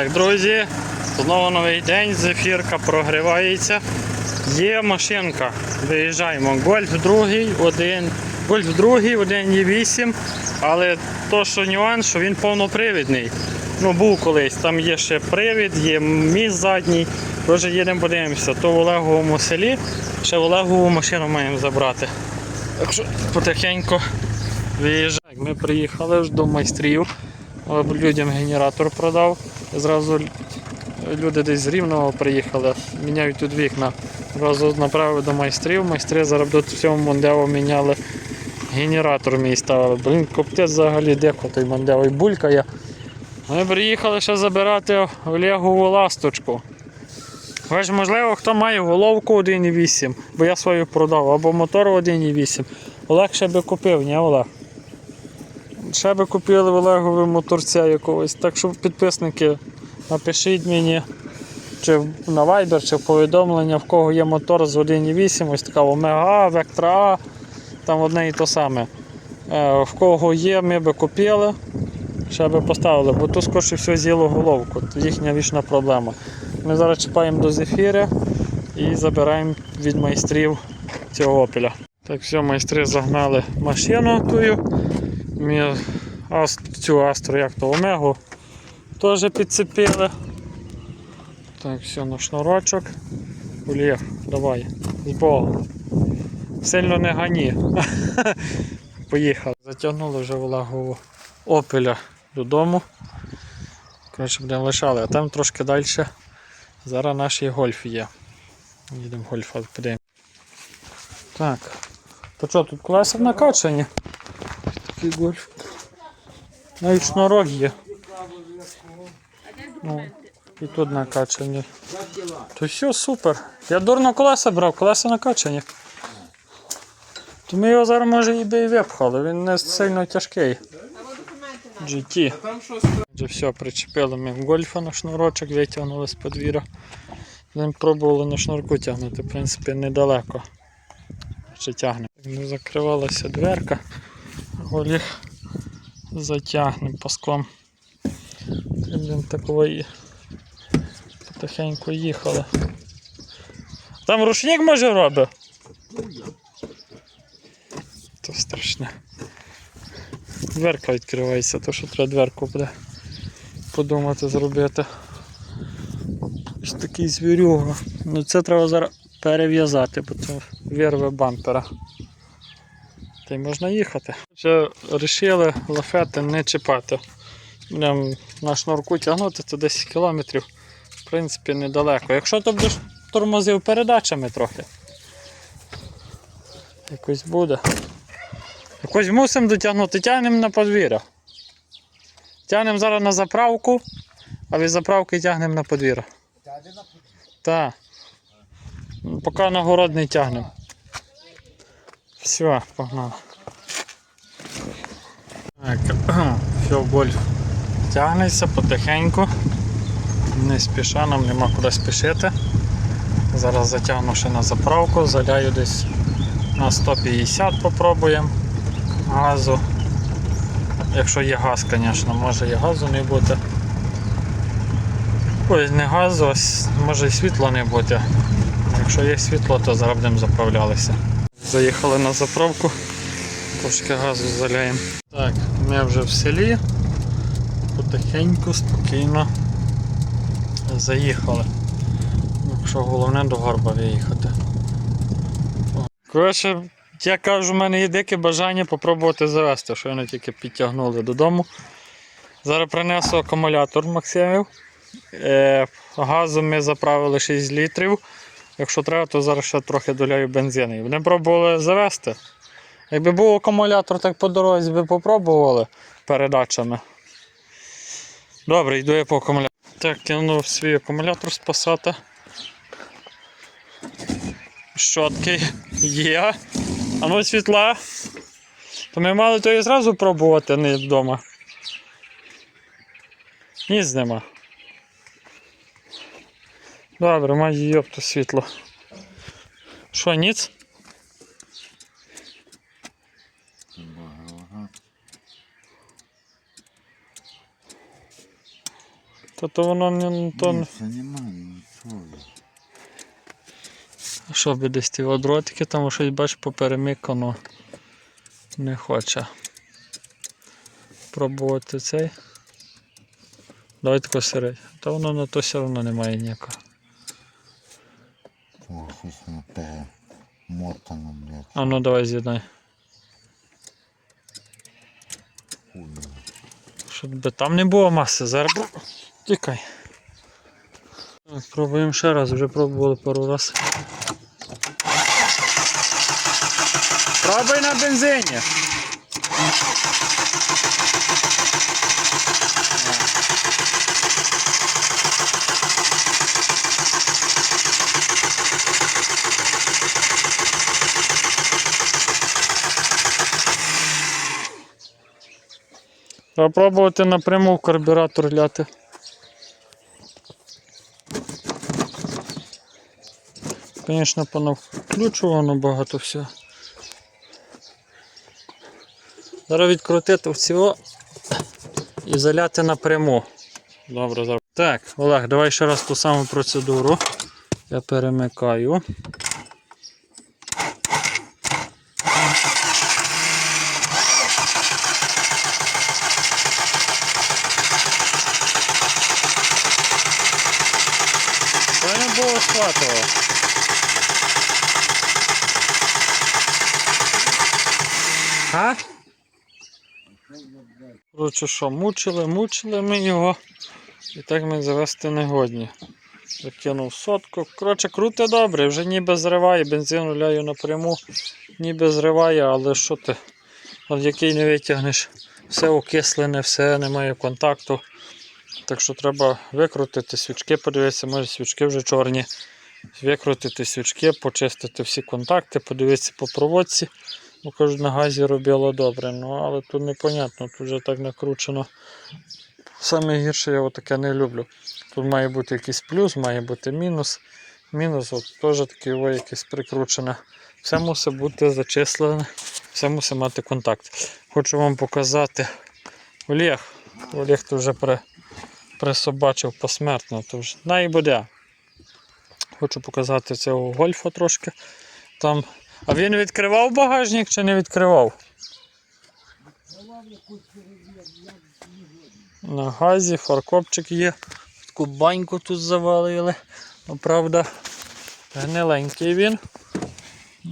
Так, друзі, знову новий день, зефірка прогрівається. Є машинка. Виїжджаємо. Гольф другий, один. Гольф другий, один є 8. Але то, що нюанс, що він повнопривідний. Ну, був колись. Там є ще привід, є міст задній. Тож їдемо подивимося. То в Олеговому селі. Ще в Олегову машину маємо забрати. Так що потихеньку виїжджаємо. Ми приїхали ж до майстрів. Людям генератор продав. Зразу люди десь з Рівного приїхали, міняють тут вікна. Зразу направив до майстрів. Майстри тут всьому Мондео міняли. Генератор мій ставили. Блін, коптець взагалі деко той Мондео і булькає. Ми приїхали ще забирати Олегову ласточку. Ви ж, можливо, хто має головку 1.8, бо я свою продав, або мотор 1.8. Олег ще би купив, ні, Олег? Ще би купили в Олегові моторця якогось. Так що підписники, напишіть мені чи на Viber, чи в повідомлення, в кого є мотор з 1.8, ось така Омега А, Вектора А, там одне і то саме. Е, В кого є, ми би купили, ще би поставили, бо тут скорше все з'їло головку. Їхня вічна проблема. Ми зараз чіпаємо до зефіри і забираємо від майстрів цього опіля. Так, все, майстри загнали машину тую. Цю астру, як то омегу, теж підцепили. Так, все, на шнурочок. Олег, давай, з Богом. Сильно не гані. Поїхали. Затягнули вже Олегову опеля додому. Коротше, будемо лишали, а там трошки далі. Зараз наш гольф є. Їдемо гольфа подивимо. Так. То що, тут колеса накачані? Такий гольф. Навіть шнурок є. Ну, і тут накачані. То все супер. Я дурно колеса брав, колеса накачані. То ми його зараз може і би випхали, він не сильно тяжкий. GT. Вже все, причепили ми гольфа на шнурочок, витягнули з подвір'я. Ми пробували на шнурку тягнути, в принципі, недалеко. Ще тягне. Не закривалася дверка. Голіх затягнемо паском. Блін, такої потихеньку їхали. Там рушник може робить? То страшне. Дверка відкривається, то що треба дверку буде подумати зробити. Ось такий звірюга. Ну це треба зараз перев'язати, бо це вирве бампера. Та й можна їхати. Вже вирішили лафети не чіпати. Будемо на шнурку тягнути, це 10 кілометрів. В принципі, недалеко. Якщо ти будеш тормозив передачами трохи. Якось буде. Якось мусимо дотягнути, тягнемо на подвір'я. Тягнемо зараз на заправку, а від заправки тягнемо на подвір'я. Так. Поки на не тягнемо. Все, погнали. Так, все, гольф тягнеться потихеньку. Не спіша, нам нема куди спішити. Зараз затягну ще на заправку, заляю десь на 150 попробуємо газу. Якщо є газ, звісно, може і газу не бути. Ой, не газу, а може і світла не бути. Якщо є світло, то зараз будемо заправлялися. Заїхали на заправку, трошки газу заляємо. Так, ми вже в селі. Потихеньку, спокійно заїхали. Якщо головне до горба виїхати. Коротше, я кажу, в мене є дике бажання попробувати завести, що вони тільки підтягнули додому. Зараз принесу акумулятор Максимів. Е, газу ми заправили 6 літрів. Якщо треба, то зараз ще трохи доляю бензину. Вони пробували завести. Якби був акумулятор, так по дорозі би попробували передачами. Добре, йду я по акумулятор. Так, кинув свій акумулятор спасати. Щотки є. А ну світла. То ми мали то і зразу пробувати, не вдома. Ніц нема. Добре, має йопту світло. Що, ніц? Та то воно не то. Ні, це немає нічого. Що би десь ті дротики, там щось бач поперемикано. Не хоче. Пробувати цей. Давай тако. Та воно на то все одно немає ніякого. О, щось перемотано, блядь. А ну давай з'єднай. Щоб би там не було маси, зараз тікай. Так, Пробуємо ще раз, вже пробували пару раз. Пробуй на бензині. Треба пробувати напряму в карбюратор ляти. Звісно, понавключувано багато всього. Зараз відкрутити всього і заляти напряму. Добре, зараз. Так, Олег, давай ще раз ту саму процедуру. Я перемикаю. Не було схватувало? А? Коротше, що, мучили, мучили ми його. І так ми завести не годні. Закинув сотку. Коротше, круте добре, вже ніби зриває, бензин ляю напряму, ніби зриває, але що ти? От який не витягнеш, все окислене, все немає контакту. Так що треба викрутити свічки, подивитися, може свічки вже чорні. Викрутити свічки, почистити всі контакти, подивитися по проводці. Бо кажуть, на газі робило добре. Ну але тут непонятно, тут вже так накручено. Саме гірше я таке не люблю. Тут має бути якийсь плюс, має бути мінус. Мінус от, теж таке о, якесь прикручене. Все мусить бути зачислене, все мусить мати контакт. Хочу вам показати Олег. Олег тут вже при, присобачив посмертно, то вже на буде. Хочу показати цього гольфа трошки. Там. А він відкривав багажник чи не відкривав? На газі, фаркопчик є. Таку баньку тут завалили. Ну, правда, гниленький він.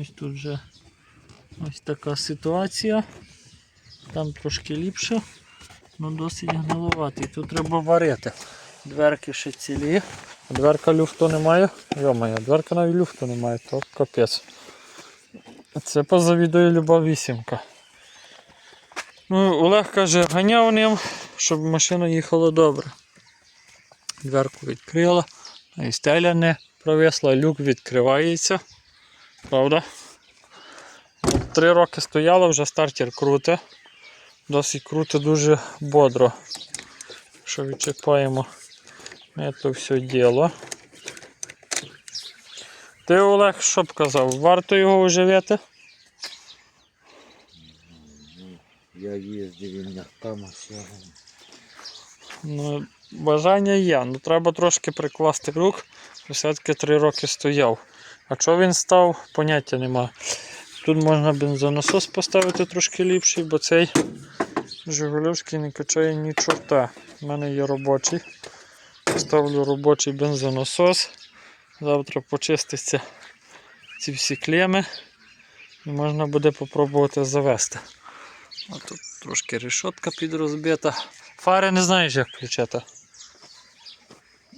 Ось тут вже ось така ситуація. Там трошки ліпше, але досить гнилуватий. Тут треба варити. Дверки ще цілі. Дверка люфту немає. Йо-моє, дверка навіть люфту немає, то капець. Це позавідує люба вісімка. Ну, Олег каже, ганяв ним, щоб машина їхала добре. Дверку відкрила, і стеля не провисла, люк відкривається. Правда? Три роки стояло, вже стартер круте. Досить круто, дуже бодро. Що відчіпаємо то все діло. Ти Олег, що б казав, варто його оживити? Я їздив і м'яка. Ну, бажання є, ну треба трошки прикласти рук, все-таки три роки стояв. А що він став, поняття нема. Тут можна бензонасос поставити трошки ліпший, бо цей Жигулівський не качає ні чорта. У мене є робочий. Ставлю робочий бензонасос. Завтра почиститься ці всі клеми і можна буде попробувати завести. А тут трошки решетка підрозбита. Фари не знаєш, як включити.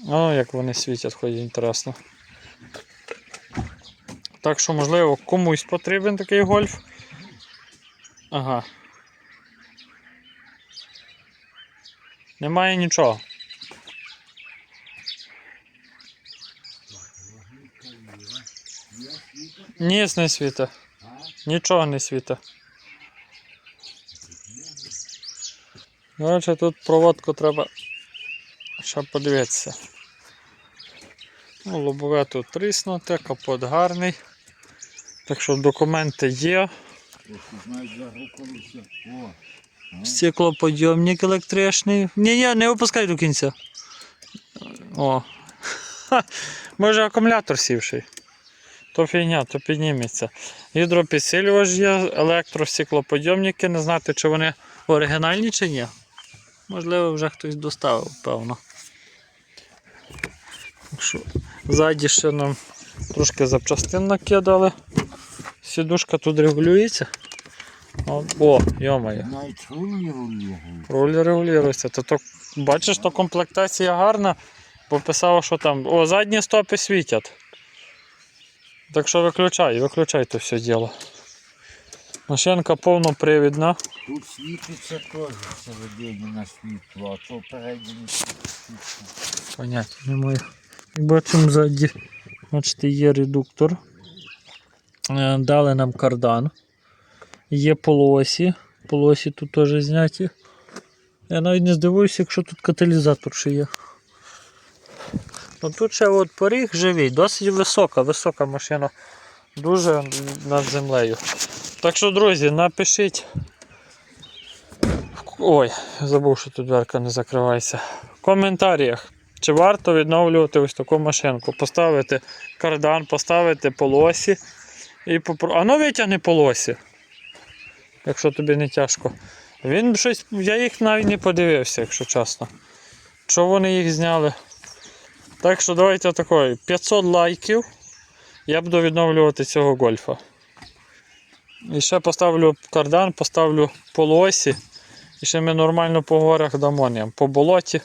О, як вони світять, хоч інтересно. Так що, можливо, комусь потрібен такий гольф. Ага. Немає нічого. Ніс не світа. Нічого не світа. Коротше, тут проводку треба ще подивитися. Ну, лобове тут тріснуте, капот гарний. Так що документи є. Стеклоподйомник електричний. Ні, ні, не опускай до кінця. О. Може акумулятор сівший. То фігня, то підніметься. Гідропідсилювач є, електростеклоподйомники, не знати, чи вони оригінальні чи ні. Можливо, вже хтось доставив, певно. Ззаді ще нам трошки запчастин накидали. Сідушка тут регулюється. О, о йомаю. Навіть. Руль регулюється. То, то, бачиш, то комплектація гарна, бо писало, що там. О, задні стопи світять. Так що виключай, виключай то все діло. Машинка повнопривідна. Тут світиться теж всередині на світло, а то переднє світло. Поняття немає. І бачимо ззаді, бачите, є редуктор. Е, Дали нам кардан. Є полосі. Полосі тут теж зняті. Я навіть не здивуюся, якщо тут каталізатор ще є. Ну тут ще от поріг живий, досить висока, висока машина. Дуже над землею. Так що, друзі, напишіть. Ой, забув, що тут дверка не закривається. В коментарях. Чи варто відновлювати ось таку машинку? Поставити кардан, поставити полосі і попро... А ну витягни полосі. Якщо тобі не тяжко. Він щось. Я їх навіть не подивився, якщо чесно. Що вони їх зняли? Так що давайте такої. 500 лайків. Я буду відновлювати цього гольфа. І ще поставлю кардан, поставлю полосі. І ще ми нормально по горах дамо ним. По болоті.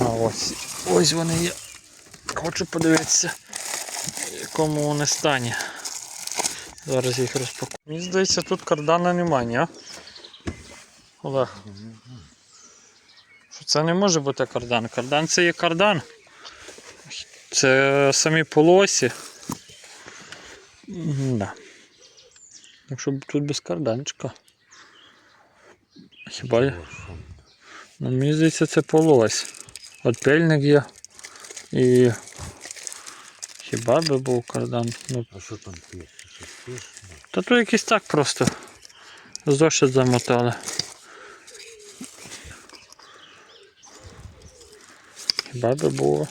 А ось. Ось вони є. Хочу подивитися, в якому вони стані. Зараз їх розпакую. Мені здається, тут кардана немає, ні? Олег. Що це не може бути кардан. Кардан це є кардан. Це самі полосі. Да. Якщо б тут без карданчика. Хіба я? Ну, мені здається, це полось. От пельник є. І хіба би був кардан? Ну, А що там? Пише? та то якийсь так просто. Зошит замотали. Хіба би було.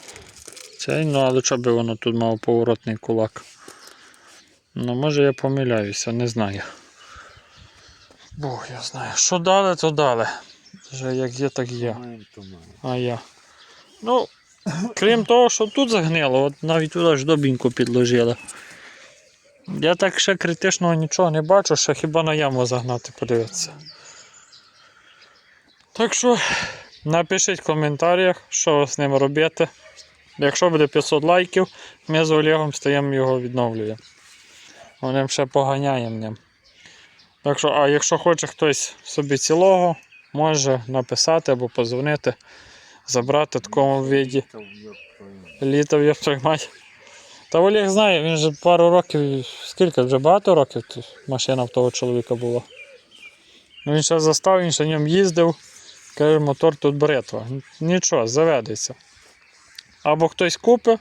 Цей, ну але що би воно тут мало поворотний кулак. Ну, може я помиляюся, не знаю. Бог я знаю. Що дали, то дали. Вже як є, так є. А я. Ну, крім того, що тут загнило, от навіть туди ж добіньку підложили. Я так ще критичного нічого не бачу, ще хіба на яму загнати, подивитися. Так що напишіть в коментарях, що з ним робити. Якщо буде 500 лайків, ми з Олегом стаємо його відновлюємо. Вони ще поганяємо ним. Так що, а якщо хоче хтось собі цілого, може написати або позвонити, забрати в такому виді. Літав я приймати. Та Олег знає, він же пару років, скільки вже багато років машина в того чоловіка була. Ну, Він ще застав, він ще ньому їздив. Каже, мотор тут бритва. Нічого, заведеться. Або хтось купить,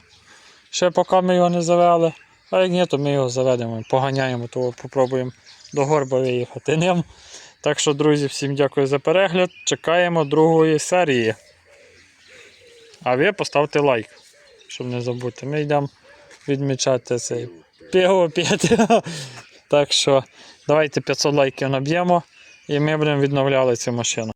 ще поки ми його не завели. А як ні, то ми його заведемо, поганяємо, то попробуємо до горба виїхати ним. Так що, друзі, всім дякую за перегляд. Чекаємо другої серії. А ви поставте лайк, щоб не забути. Ми йдемо відмічати цей пиво п'яти. Так що давайте 500 лайків наб'ємо і ми будемо відновляти цю машину.